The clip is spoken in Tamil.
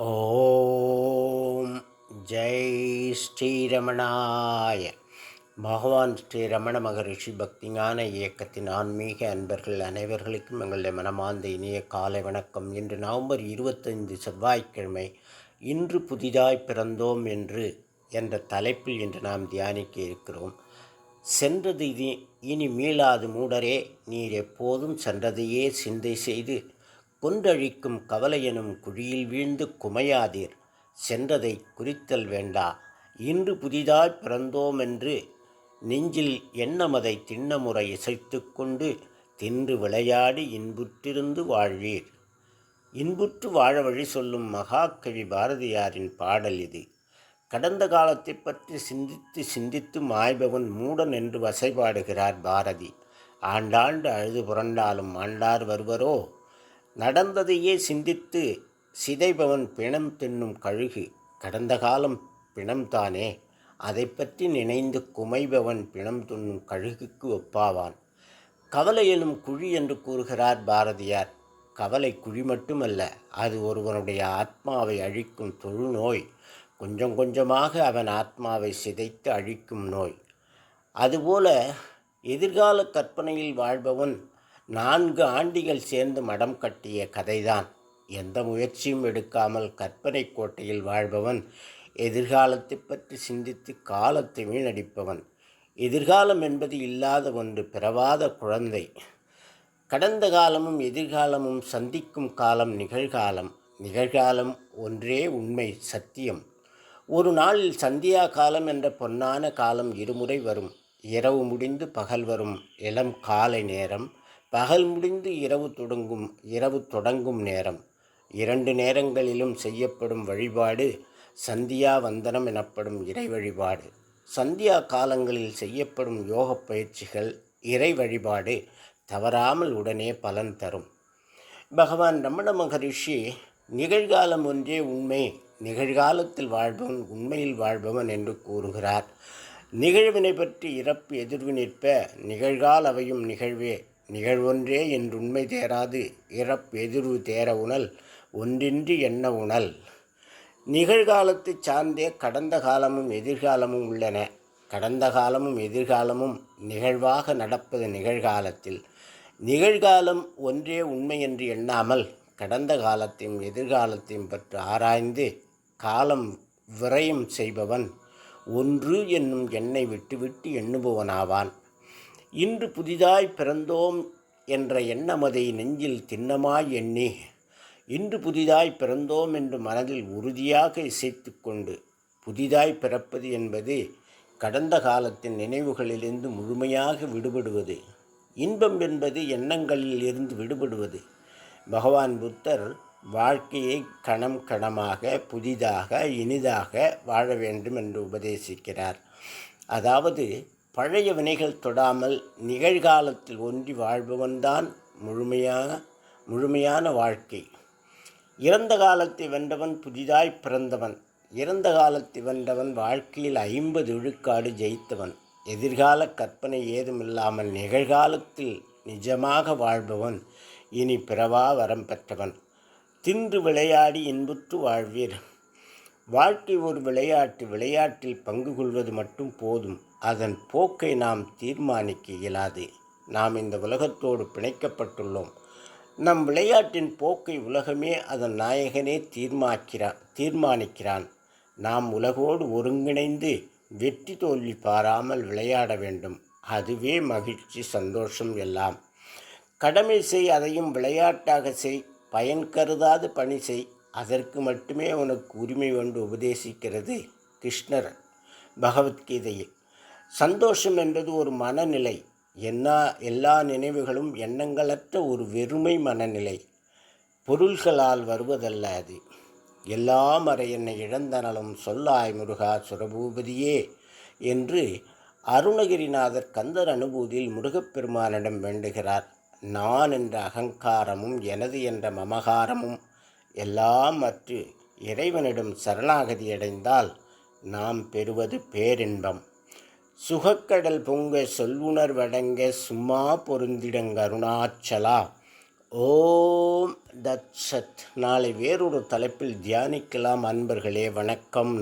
ஓம் ஜெய் ஸ்ரீரமணாய. பகவான் ஸ்ரீரமண மகரிஷி பக்திஞான இயக்கத்தின் ஆன்மீக அன்பர்கள் அனைவர்களுக்கும் எங்களுடைய மனமார்ந்த இனிய காலை வணக்கம். இன்று நவம்பர் இருபத்தைந்து செவ்வாய்க்கிழமை இன்று புதிதாய் பிறந்தோம் என்று என்ற தலைப்பில் இன்று நாம் தியானிக்க இருக்கிறோம். சென்றது இனி இனி மீளாது மூடரே நீர் எப்போதும் சென்றதையே சிந்தை செய்து கொன்றழிக்கும் கவலையெனும் குழியில் வீழ்ந்து குமையாதீர். சென்றதை குறித்தல் வேண்டா. இன்று புதிதாய் பிறந்தோமென்று நெஞ்சில் எண்ணமதை திண்ணமுறை இசைத்து கொண்டு தின்று விளையாடி இன்புற்றிருந்து வாழ்வீர். இன்புற்று வாழ வழி சொல்லும் மகாகவி பாரதியாரின் பாடல் இது. கடந்த காலத்தை பற்றி சிந்தித்து சிந்தித்து மாய்பவன் மூடன் என்று வசைபாடுகிறார் பாரதி. ஆண்டாண்டு அழுது புரண்டாலும் ஆண்டார் வருவரோ? நடந்ததையே சிந்தித்து சிதைபவன் பிணம் தின்னும் கழுகு கடந்த காலம் பிணம்தானே அதை பற்றி நினைந்து குமைபவன் பிணம் துண்ணும் கழுகுக்கு ஒப்பாவான். கவலை எனும் குழி என்று கூறுகிறார் பாரதியார். கவலை குழி மட்டுமல்ல அது ஒருவனுடைய ஆத்மாவை அழிக்கும் தொழுநோய். கொஞ்சம் கொஞ்சமாக அவன் ஆத்மாவை சிதைத்து அழிக்கும் நோய். அதுபோல எதிர்கால கற்பனையில் வாழ்பவன் நான்கு ஆண்டிகள் சேர்ந்து மடம் கட்டிய கதைதான். எந்த முயற்சியும் எடுக்காமல் கற்பனை கோட்டையில் வாழ்பவன் எதிர்காலத்தை பற்றி சிந்தித்து காலத்தை வீணடிப்பவன். எதிர்காலம் என்பது இல்லாத ஒன்று பிறவாத குழந்தை. கடந்த காலமும் எதிர்காலமும் சந்திக்கும் காலம் நிகழ்காலம். நிகழ்காலம் ஒன்றே உண்மை சத்தியம். ஒரு நாளில் சந்தியா காலம் என்ற பொன்னான காலம் இருமுறை வரும். இரவு முடிந்து பகல் வரும். இளம் காலை நேரம். பகல் முடிந்து இரவு தொடங்கும் இரவு தொடங்கும் நேரம். இரண்டு நேரங்களிலும் செய்யப்படும் வழிபாடு சந்தியா வந்தனம் எனப்படும் இறை வழிபாடு. சந்தியா காலங்களில் செய்யப்படும் யோக பயிற்சிகள் இறை வழிபாடு தவறாமல் உடனே பலன் தரும். பகவான் ரமண மகரிஷி நிகழ்காலம் ஒன்றே உண்மை நிகழ்காலத்தில் வாழ்பவன் உண்மையில் வாழ்பவன் என்று கூறுகிறார். நிகழ்வினை பற்றி இறப்பு எதிர்வு நிற்ப நிகழ்கால அவையும் நிகழ்வே நிகழ்வொன்றே என்றுண்மை தேராது இறப்பு எதிர்வு தேர உணல் ஒன்றின்றி என்ன உணல்? நிகழ்காலத்தை சார்ந்தே கடந்த காலமும் எதிர்காலமும் உள்ளன. கடந்த காலமும் எதிர்காலமும் நிகழ்வாக நடப்பது நிகழ்காலத்தில். நிகழ்காலம் ஒன்றே உண்மை என்று எண்ணாமல் கடந்த காலத்தையும் எதிர்காலத்தையும் பற்றி ஆராய்ந்து காலம் விரயம் செய்பவன் ஒன்று என்னும் எண்ணை விட்டுவிட்டு எண்ணுபவனாவான். இன்று புதிதாய் பிறந்தோம் என்ற எண்ணமதை நெஞ்சில் திண்ணமாய் எண்ணி இன்று புதிதாய் பிறந்தோம் என்று மனதில் உறுதியாக இசைத்து கொண்டு புதிதாய் பிறப்பது என்பது கடந்த காலத்தின் நினைவுகளிலிருந்து முழுமையாக விடுபடுவது இன்பம் என்பது எண்ணங்களில் இருந்து விடுபடுவது. பகவான் புத்தர் வாழ்க்கையை கணம் கணமாக புதிதாக இனிதாக வாழ வேண்டும் என்று உபதேசிக்கிறார். அதாவது பழைய வினைகள் தொடாமல் நிகழ்காலத்தில் ஒன்றி வாழ்பவன்தான் முழுமையான முழுமையான வாழ்க்கை. இறந்த காலத்தை வென்றவன் புதிதாய் பிறந்தவன். இறந்த காலத்தை வென்றவன் வாழ்க்கையில் ஐம்பது விழுக்காடு ஜெயித்தவன். எதிர்கால கற்பனை ஏதுமில்லாமல் நிகழ்காலத்தில் நிஜமாக வாழ்பவன். இனி பிறவா வரம் பெற்றவன். தின்று விளையாடி இன்புற்று வாழ்வீர். வாழ்க்கை ஒரு விளையாட்டு. விளையாட்டில் பங்கு கொள்வது மட்டும் போதும். அதன் போக்கை நாம் தீர்மானிக்க இயலாது. நாம் இந்த உலகத்தோடு பிணைக்கப்பட்டுள்ளோம். நம் விளையாட்டின் போக்கை உலகமே அதன் நாயகனே தீர்மாக்கிறான் தீர்மானிக்கிறான். நாம் உலகோடு ஒருங்கிணைந்து வெற்றி தோல்வி பாராமல் விளையாட வேண்டும். அதுவே மகிழ்ச்சி சந்தோஷம் எல்லாம். கடமை செய் அதையும் விளையாட்டாக செய். பயன் கருதாது பணி செய். அதற்கு மட்டுமே உனக்கு உரிமை கொண்டு உபதேசிக்கிறது கிருஷ்ணர். பகவத்கீதையில் சந்தோஷம் என்பது ஒரு மனநிலை. என்ன எல்லா நினைவுகளும் எண்ணங்களற்ற ஒரு வெறுமை மனநிலை. பொருள்களால் வருவதல்ல அது. எல்லாம் அறை என்னை இழந்தனலும் சொல்லாய் முருகா சுரபூபதியே என்று அருணகிரிநாதர் கந்தர் அனுபூதியில் முருகப்பெருமானிடம் வேண்டுகிறார். நான் என்ற அகங்காரமும் எனது என்ற மமகாரமும் எல்லாம் மற்ற இறைவனிடம் சரணாகதி அடைந்தால் நாம் பெறுவது பேரின்பம். சுகக்கடல் பொங்க சொல்வுணர்வடங்க சும்மா பொருந்திடங்க அருணாச்சலா ஓம் தத் சத். நாளை வேறொரு தலைப்பில் தியானிக்கலாம் அன்பர்களே வணக்கம்